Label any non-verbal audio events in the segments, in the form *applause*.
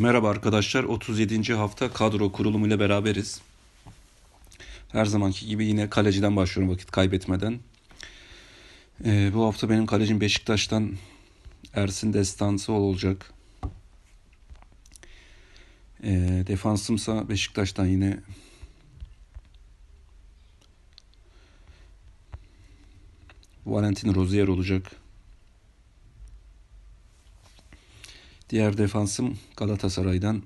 Merhaba arkadaşlar. 37. hafta kadro kurulumu ile beraberiz. Her zamanki gibi yine kaleciden başlıyorum vakit kaybetmeden. Ee, bu hafta benim kalecim Beşiktaş'tan Ersin Destansı olacak. Ee, defansımsa Beşiktaş'tan yine Valentin Rozier olacak. Diğer defansım Galatasaray'dan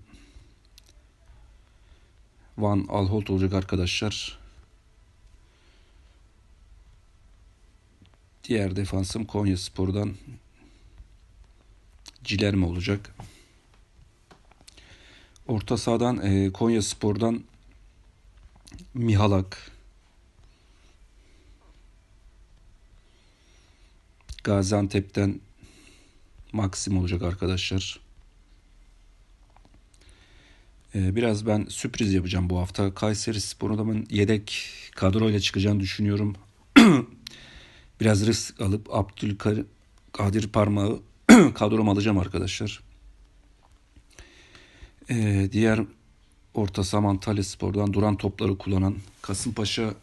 Van Alholt olacak arkadaşlar. Diğer defansım Konya Spor'dan Cilerme olacak. Orta sahadan e, Konya Spor'dan Mihalak. Gaziantep'ten Maxim olacak arkadaşlar. Ee, biraz ben sürpriz yapacağım bu hafta. Kayseri Spor'un da ben yedek kadroyla çıkacağını düşünüyorum. *clears throat* biraz risk alıp Abdülkadir Parmağı *clears throat* kadroma alacağım arkadaşlar. Ee, diğer orta saha Antalya Spor'dan duran topları kullanan Kasımpaşa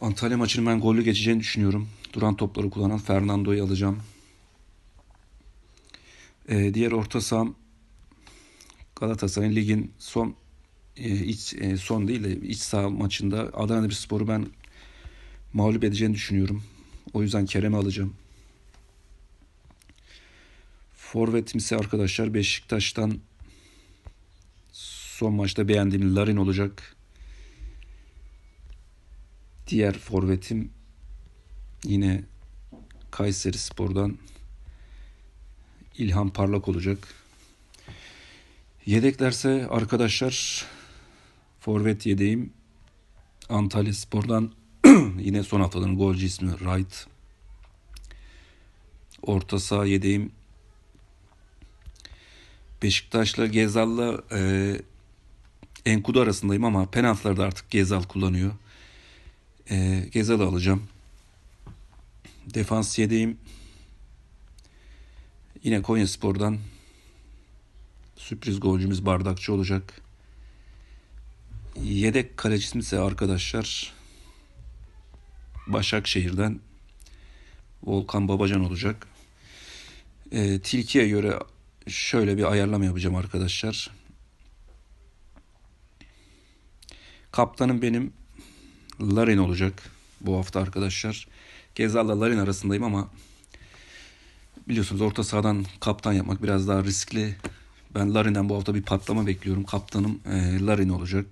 Antalya maçının ben gollü geçeceğini düşünüyorum. Duran topları kullanan Fernando'yu alacağım. Ee, diğer orta saham Galatasaray'ın ligin son e, iç e, son değil de iç saha maçında Adana Demirspor'u ben mağlup edeceğini düşünüyorum. O yüzden Kerem'i alacağım. Forvetim ise arkadaşlar Beşiktaş'tan son maçta beğendiğim Larin olacak. Diğer forvetim yine Kayseri Spor'dan İlhan Parlak olacak. Yedeklerse arkadaşlar forvet yedeğim Antalya Spor'dan *clears throat* yine son haftaların golcü ismi Wright. Orta saha yedeğim Beşiktaş'la Gezal'la e, Enkudu arasındayım ama penaltılarda artık Gezal kullanıyor. E, Gezal'ı alacağım. Defans yedeğim Yine Konya Spor'dan sürpriz golcümüz Bardakçı olacak. Yedek kalecisi ise arkadaşlar Başakşehir'den Volkan Babacan olacak. E, Tilki'ye göre şöyle bir ayarlama yapacağım arkadaşlar. Kaptanım benim Larin olacak bu hafta arkadaşlar. Gezal'la Larin arasındayım ama biliyorsunuz orta sahadan kaptan yapmak biraz daha riskli. Ben Larin'den bu hafta bir patlama bekliyorum. Kaptanım e, Larin olacak.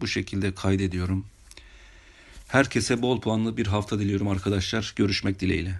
Bu şekilde kaydediyorum. Herkese bol puanlı bir hafta diliyorum arkadaşlar. Görüşmek dileğiyle.